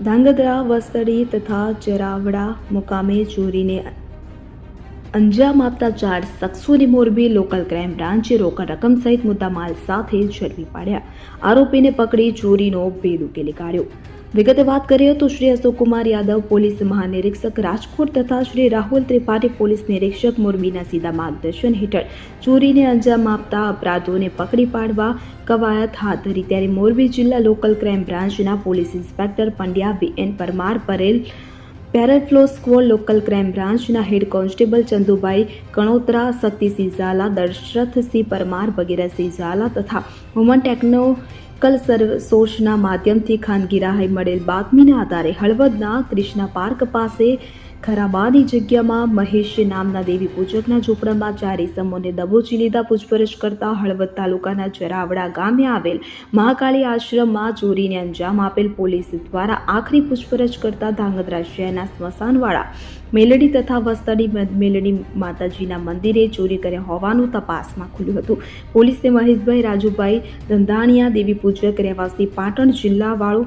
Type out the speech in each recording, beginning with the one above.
ધાંગધ્રા વસ્તડી તથા ચરાવડા મુકામે ચોરીને અંજામ આપતા ચાર શખ્સોને મોરબી લોકલ ક્રાઇમ બ્રાન્ચે રોકડ રકમ સહિત મુદ્દામાલ સાથે ઝડપી પાડ્યા. આરોપીને પકડી ચોરીનો ભેદ ઉકેલી કાઢ્યો. વિગતે વાત કરીએ તો શ્રી અશોકકુમાર યાદવ પોલીસ મહાનિરીક્ષક રાજકોટ તથા શ્રી રાહુલ ત્રિપાઠી પોલીસ નિરીક્ષક મોરબીના સીધા માર્ગદર્શન હેઠળ ચોરીને અંજામ આપતા અપરાધોને પકડી પાડવા કવાયત હાથ ધરી. ત્યારે મોરબી જિલ્લા લોકલ ક્રાઇમ બ્રાન્ચના police inspector Pandya V N Parmar parole furlough squad local crime બ્રાન્ચના હેડ કોન્સ્ટેબલ ચંદુભાઈ કણોત્રા શક્તિસિંહ ઝાલા, દશરથસિંહ પરમાર વગેરેસિંહ ઝાલા તથા હુમન ટેકનોકલ સોર્સના માધ્યમથી ખાનગી રાહે મળેલ બાતમીના આધારે હળવદના ક્રિષ્ના પાર્ક પાસે ખરાબાની જગ્યામાં મહેશ નામના દેવી પૂજકના ઝૂંપડામાં ચાર ઇસમોને દબોચી લીધા પૂછપરછ કરતા હળવદ તાલુકાના ચરાવડા ગામે આવેલ મહાકાળી આશ્રમમાં ચોરીને અંજામ આપેલ પોલીસ દ્વારા આખરી પૂછપરછ કરતા ધાંગધ્રા શહેરના સ્મશાનવાળા મેલડી તથા વસ્તડી મેલડી માતાજીના મંદિરે ચોરી કર્યા હોવાનું તપાસમાં ખુલ્યું હતું. પોલીસે મહેશભાઈ રાજુભાઈ ધંધાણિયા દેવી પૂજક રહેવાસી પાટણ જિલ્લાવાળો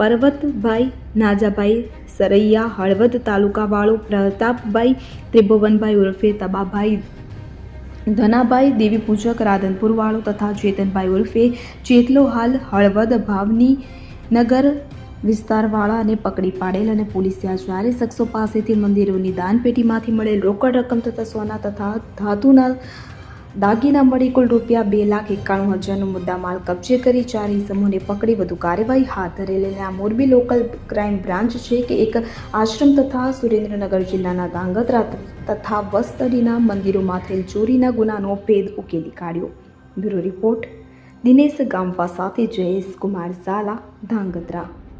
પર્વતભાઈ, નાજાભાઈ, સરૈયા, હળવદ તાલુકાવાળો પ્રતાપભાઈ, ત્રિભુવનભાઈ ઉર્ફે તબાભાઈ, ધનાભાઈ, દેવી પૂજક, રાધનપુરવાળો તથા ચેતનભાઈ ઉર્ફે ચેતલો હાલ હળવદ, ભાવની નગર વિસ્તારવાળાને પકડી પાડેલ અને પોલીસે આ ચારે શખ્સો પાસેથી મંદિરોની દાનપેટીમાંથી મળેલ રોકડ રકમ તથા સોના તથા ધાતુના દાગીના મળી કુલ રૂપિયા બે લાખ એકાણું હજારનો મુદ્દામાલ કબજે કરી ચાર ઇસમોને પકડી વધુ કાર્યવાહી હાથ ધરેલ આ મોરબી લોકલ ક્રાઇમ બ્રાન્ચ છે કે એક આશ્રમ તથા સુરેન્દ્રનગર જિલ્લાના ધાંગધ્રા તથા વસ્તડીના મંદિરોમાં થયેલ ચોરીના ગુનાનો ભેદ ઉકેલી કાઢ્યો. બ્યુરો રિપોર્ટ, દિનેશ ગામવા સાથે જયેશ કુમાર ઝાલા, ધાંગધ્રા.